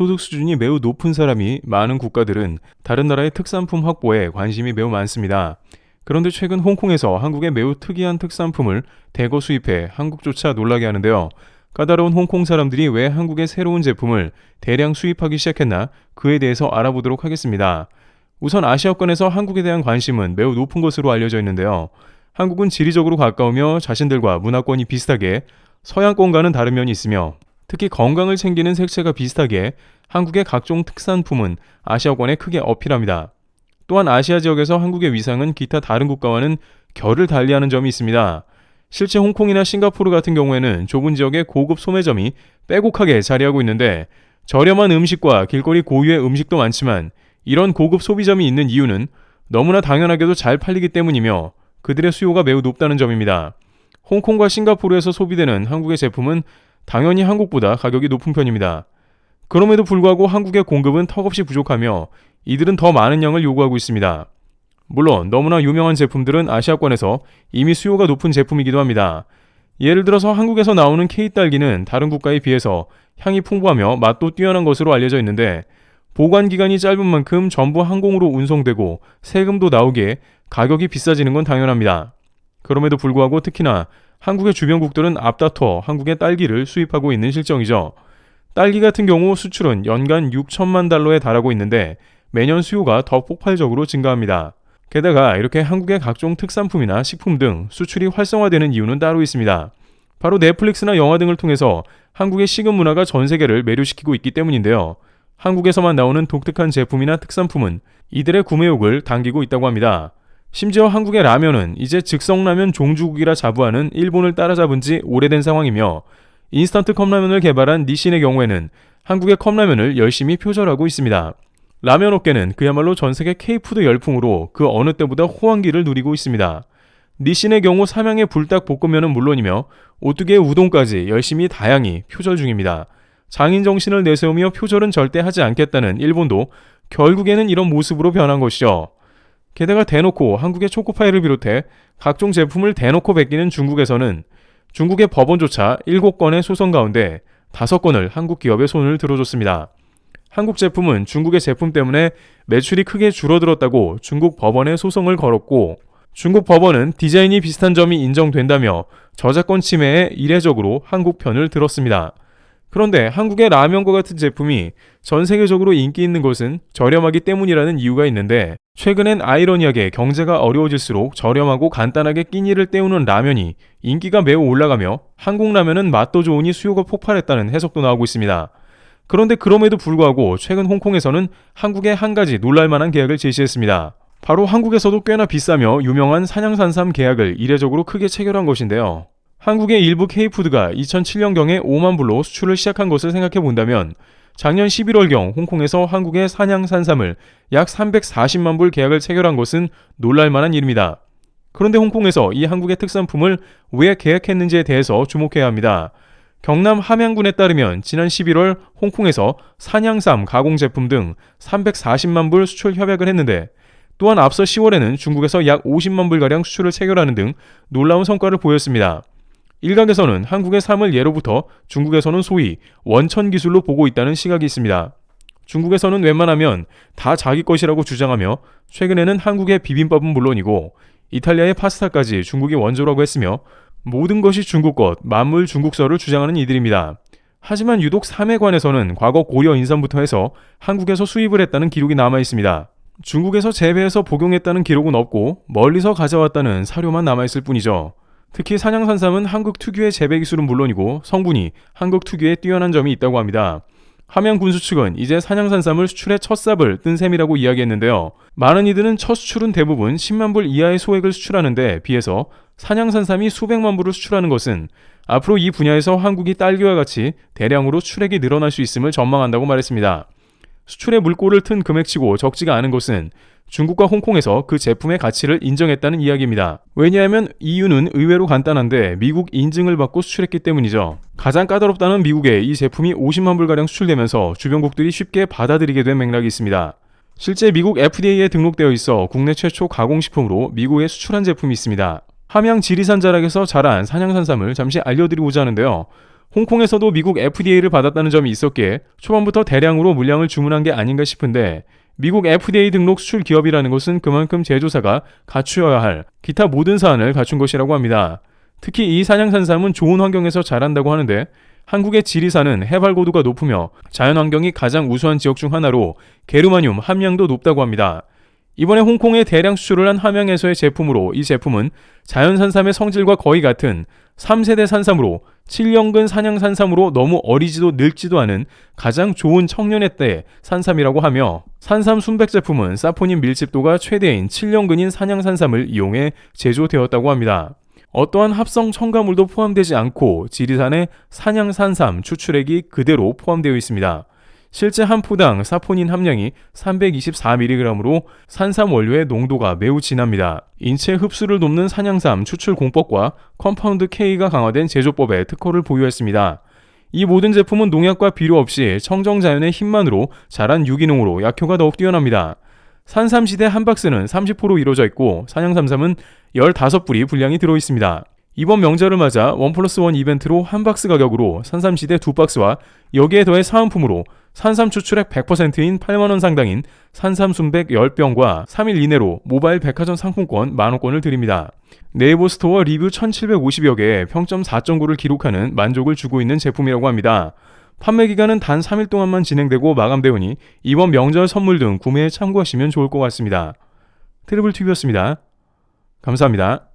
소득 수준이 매우 높은 사람이 많은 국가들은 다른 나라의 특산품 확보에 관심이 매우 많습니다. 그런데 최근 홍콩에서 한국의 매우 특이한 특산품을 대거 수입해 한국조차 놀라게 하는데요. 까다로운 홍콩 사람들이 왜 한국의 새로운 제품을 대량 수입하기 시작했나 그에 대해서 알아보도록 하겠습니다. 우선 아시아권에서 한국에 대한 관심은 매우 높은 것으로 알려져 있는데요. 한국은 지리적으로 가까우며 자신들과 문화권이 비슷하게 서양권과는 다른 면이 있으며 특히 건강을 챙기는 색채가 비슷하게 한국의 각종 특산품은 아시아권에 크게 어필합니다. 또한 아시아 지역에서 한국의 위상은 기타 다른 국가와는 결을 달리하는 점이 있습니다. 실제 홍콩이나 싱가포르 같은 경우에는 좁은 지역의 고급 소매점이 빼곡하게 자리하고 있는데 저렴한 음식과 길거리 고유의 음식도 많지만 이런 고급 소비점이 있는 이유는 너무나 당연하게도 잘 팔리기 때문이며 그들의 수요가 매우 높다는 점입니다. 홍콩과 싱가포르에서 소비되는 한국의 제품은 당연히 한국보다 가격이 높은 편입니다. 그럼에도 불구하고 한국의 공급은 턱없이 부족하며 이들은 더 많은 양을 요구하고 있습니다. 물론 너무나 유명한 제품들은 아시아권에서 이미 수요가 높은 제품이기도 합니다. 예를 들어서 한국에서 나오는 K딸기는 다른 국가에 비해서 향이 풍부하며 맛도 뛰어난 것으로 알려져 있는데 보관 기간이 짧은 만큼 전부 항공으로 운송되고 세금도 나오기에 가격이 비싸지는 건 당연합니다. 그럼에도 불구하고 특히나 한국의 주변국들은 앞다퉈 한국의 딸기를 수입하고 있는 실정이죠. 딸기 같은 경우 수출은 연간 6천만 달러에 달하고 있는데 매년 수요가 더 폭발적으로 증가합니다. 게다가 이렇게 한국의 각종 특산품이나 식품 등 수출이 활성화되는 이유는 따로 있습니다. 바로 넷플릭스나 영화 등을 통해서 한국의 식음 문화가 전 세계를 매료시키고 있기 때문인데요. 한국에서만 나오는 독특한 제품이나 특산품은 이들의 구매욕을 당기고 있다고 합니다. 심지어 한국의 라면은 이제 즉석라면 종주국이라 자부하는 일본을 따라잡은 지 오래된 상황이며 인스턴트 컵라면을 개발한 니신의 경우에는 한국의 컵라면을 열심히 표절하고 있습니다. 라면 업계는 그야말로 전 세계 K푸드 열풍으로 그 어느 때보다 호황기를 누리고 있습니다. 니신의 경우 삼양의 불닭 볶음면은 물론이며 오뚜기의 우동까지 열심히 다양히 표절 중입니다. 장인 정신을 내세우며 표절은 절대 하지 않겠다는 일본도 결국에는 이런 모습으로 변한 것이죠. 게다가 대놓고 한국의 초코파이를 비롯해 각종 제품을 대놓고 베끼는 중국에서는 중국의 법원조차 7건의 소송 가운데 5건을 한국 기업에 손을 들어줬습니다. 한국 제품은 중국의 제품 때문에 매출이 크게 줄어들었다고 중국 법원에 소송을 걸었고 중국 법원은 디자인이 비슷한 점이 인정된다며 저작권 침해에 이례적으로 한국 편을 들었습니다. 그런데 한국의 라면과 같은 제품이 전 세계적으로 인기 있는 것은 저렴하기 때문이라는 이유가 있는데 최근엔 아이러니하게 경제가 어려워질수록 저렴하고 간단하게 끼니를 때우는 라면이 인기가 매우 올라가며 한국 라면은 맛도 좋으니 수요가 폭발했다는 해석도 나오고 있습니다. 그런데 그럼에도 불구하고 최근 홍콩에서는 한국에 한 가지 놀랄만한 계약을 제시했습니다. 바로 한국에서도 꽤나 비싸며 유명한 산양산삼 계약을 이례적으로 크게 체결한 것인데요. 한국의 일부 K푸드가 2007년경에 5만 불로 수출을 시작한 것을 생각해 본다면 작년 11월경 홍콩에서 한국의 산양산삼을 약 340만 불 계약을 체결한 것은 놀랄만한 일입니다. 그런데 홍콩에서 이 한국의 특산품을 왜 계약했는지에 대해서 주목해야 합니다. 경남 함양군에 따르면 지난 11월 홍콩에서 산양삼 가공 제품 등 340만 불 수출 협약을 했는데 또한 앞서 10월에는 중국에서 약 50만 불가량 수출을 체결하는 등 놀라운 성과를 보였습니다. 일각에서는 한국의 삶을 예로부터 중국에서는 소위 원천 기술로 보고 있다는 시각이 있습니다. 중국에서는 웬만하면 다 자기 것이라고 주장하며 최근에는 한국의 비빔밥은 물론이고 이탈리아의 파스타까지 중국이 원조라고 했으며 모든 것이 중국 것, 만물 중국서를 주장하는 이들입니다. 하지만 유독 삼해관에서는 과거 고려 인삼부터 해서 한국에서 수입을 했다는 기록이 남아 있습니다. 중국에서 재배해서 복용했다는 기록은 없고 멀리서 가져왔다는 사료만 남아 있을 뿐이죠. 특히 산양산삼은 한국 특유의 재배 기술은 물론이고 성분이 한국 특유의 뛰어난 점이 있다고 합니다. 함양 군수 측은 이제 산양산삼을 수출의 첫 삽을 뜬 셈이라고 이야기했는데요. 많은 이들은 첫 수출은 대부분 10만 불 이하의 소액을 수출하는데 비해서 산양산삼이 수백만 불을 수출하는 것은 앞으로 이 분야에서 한국이 딸기와 같이 대량으로 수출액이 늘어날 수 있음을 전망한다고 말했습니다. 수출의 물꼬를 튼 금액치고 적지가 않은 것은 중국과 홍콩에서 그 제품의 가치를 인정했다는 이야기입니다. 왜냐하면 이유는 의외로 간단한데 미국 인증을 받고 수출했기 때문이죠. 가장 까다롭다는 미국에 이 제품이 50만 불가량 수출되면서 주변국들이 쉽게 받아들이게 된 맥락이 있습니다. 실제 미국 FDA에 등록되어 있어 국내 최초 가공식품으로 미국에 수출한 제품이 있습니다. 함양 지리산 자락에서 자란 산양산삼을 잠시 알려드리고자 하는데요. 홍콩에서도 미국 FDA를 받았다는 점이 있었기에 초반부터 대량으로 물량을 주문한 게 아닌가 싶은데 미국 FDA 등록 수출 기업이라는 것은 그만큼 제조사가 갖추어야 할 기타 모든 사안을 갖춘 것이라고 합니다. 특히 이 산양산삼은 좋은 환경에서 자란다고 하는데 한국의 지리산은 해발 고도가 높으며 자연 환경이 가장 우수한 지역 중 하나로 게르마늄 함량도 높다고 합니다. 이번에 홍콩에 대량 수출을 한 함양에서의 제품으로 이 제품은 자연산삼의 성질과 거의 같은 3세대 산삼으로 7년근 산양 산삼으로 너무 어리지도 늙지도 않은 가장 좋은 청년의 때 산삼이라고 하며 산삼 순백 제품은 사포닌 밀집도가 최대인 7년근인 산양 산삼을 이용해 제조되었다고 합니다. 어떠한 합성 첨가물도 포함되지 않고 지리산의 산양산삼 추출액이 그대로 포함되어 있습니다. 실제 한 포당 사포닌 함량이 324mg으로 산삼 원료의 농도가 매우 진합니다. 인체 흡수를 돕는 산양삼 추출 공법과 컴파운드 K가 강화된 제조법에 특허를 보유했습니다. 이 모든 제품은 농약과 비료 없이 청정 자연의 힘만으로 자란 유기농으로 약효가 더욱 뛰어납니다. 산삼시대 한 박스는 30%로 이루어져 있고 산양삼삼은 15뿌리 분량이 들어 있습니다. 이번 명절을 맞아 원 플러스 원 이벤트로 한 박스 가격으로 산삼시대 두 박스와 여기에 더해 사은품으로 산삼 추출액 100%인 8만원 상당인 산삼 순백 10병과 3일 이내로 모바일 백화점 상품권 만원권을 드립니다. 네이버 스토어 리뷰 1750여 개에 평점 4.9를 기록하는 만족을 주고 있는 제품이라고 합니다. 판매 기간은 단 3일 동안만 진행되고 마감되오니 이번 명절 선물 등 구매에 참고하시면 좋을 것 같습니다. 트리블 TV였습니다. 감사합니다.